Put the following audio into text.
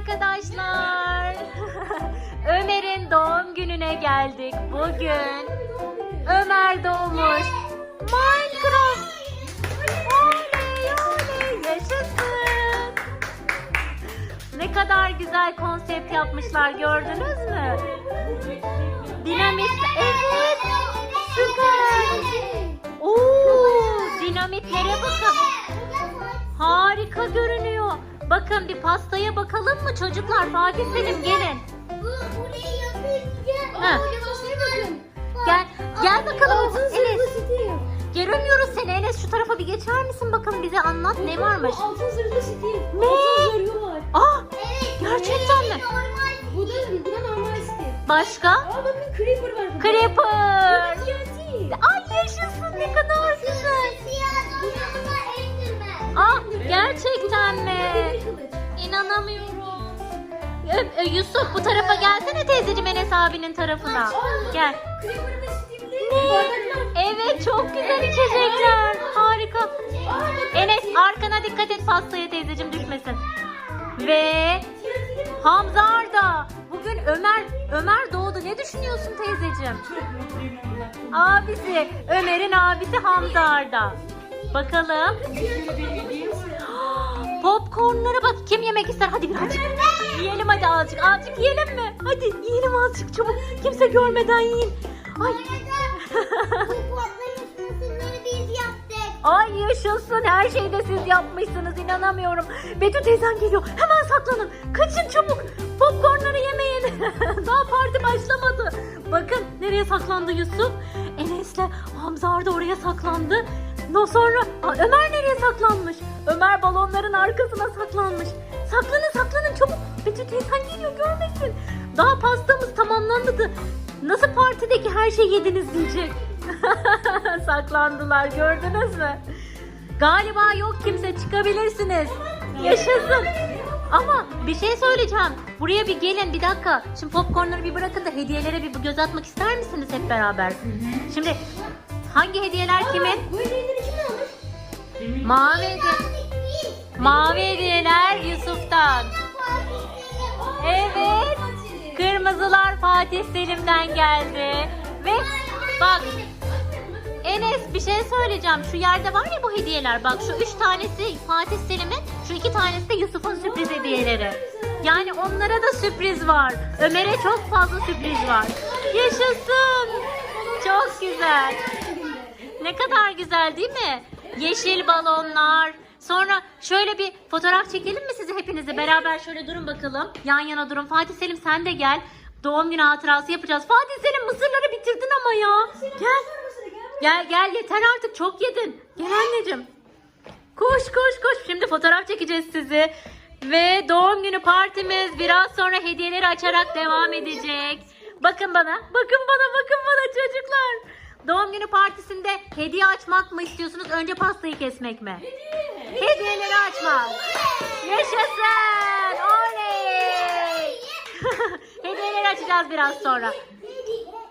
arkadaşlar. Ömer'in doğum gününe geldik bugün. Ömer doğmuş. Minecraft. Oley oley yaşasın. Ne kadar güzel konsept yapmışlar gördünüz mü? Dinamit. Evet. Süper. Oo, dinamitlere bakın. Bakın bir pastaya bakalım mı çocuklar? Fatih Selim gelin. Ha. Gel, gel bakalım. Enes, göremiyoruz seni. Enes şu tarafa bir geçer misin bakalım bize anlat ne varmış? Altın zırhlı stil. Ne? Altın zırhı var. Aa, gerçekten mi? Bu da, bu da normal stil. Başka? Aa bakın creeper var. Creeper. TNT. Ay yaşasın Ö- Yusuf bu tarafa gelsene teyzeciğim Enes abinin tarafına. Gel. Ne? Evet çok güzel içecekler. Harika. Enes arkana dikkat et pastaya teyzeciğim düşmesin. Ve Hamza Arda. Bugün Ömer Ömer doğdu. Ne düşünüyorsun teyzeciğim? Abisi. Ömer'in abisi Hamza Arda. Bakalım. Popcornlara bak. Kim yemek ister? Hadi birazcık. Yiyelim hadi azıcık. Azıcık yiyelim mi? Hadi yiyelim azıcık çabuk. Kimse görmeden yiyin. Ay. Ay yaşasın her şeyi de siz yapmışsınız inanamıyorum. Betül teyzen geliyor hemen saklanın. Kaçın çabuk popcornları yemeyin. Daha parti başlamadı. Bakın nereye saklandı Yusuf? Enes'le Hamza Arda oraya saklandı. No sonra Aa, Ömer nereye saklanmış? Ömer balonların arkasına saklanmış. Saklanın saklanın çabuk. Betül teyzen geliyor görmesin. Daha pastamız tamamlanmadı. Nasıl partideki her şeyi yediniz diyecek. Saklandılar gördünüz mü? Galiba yok kimse çıkabilirsiniz. Yaşasın. Ama bir şey söyleyeceğim. Buraya bir gelin bir dakika. Şimdi popcornları bir bırakın da hediyelere bir göz atmak ister misiniz hep beraber? Şimdi hangi hediyeler kimin? Bu hediyeleri kim almış? Mavi hediye. Mavi hediyeler Yusuf'tan. Evet. Kırmızılar Fatih Selim'den geldi. Ve bak Enes bir şey söyleyeceğim. Şu yerde var ya bu hediyeler. Bak şu üç tanesi Fatih Selim'in, şu iki tanesi de Yusuf'un sürpriz hediyeleri. Yani onlara da sürpriz var. Ömer'e çok fazla sürpriz var. Yaşasın. Çok güzel. Ne kadar güzel değil mi? Yeşil balonlar. Sonra şöyle bir fotoğraf çekelim mi sizi hepinizi? Beraber şöyle durun bakalım. Yan yana durun. Fatih Selim sen de gel. Doğum günü hatırası yapacağız. Fatih Selim mısırları bitirdin ama ya. Gel. Gel gel yeter artık çok yedin. Gel anneciğim. Koş koş koş. Şimdi fotoğraf çekeceğiz sizi. Ve doğum günü partimiz biraz sonra hediyeleri açarak devam edecek. Bakın bana. Bakın bana bakın bana çocuklar. Doğum günü partisinde hediye açmak mı istiyorsunuz? Önce pastayı kesmek mi? Hediyeleri açmak. Yaşasın. Oley. Hediyeleri açacağız biraz sonra.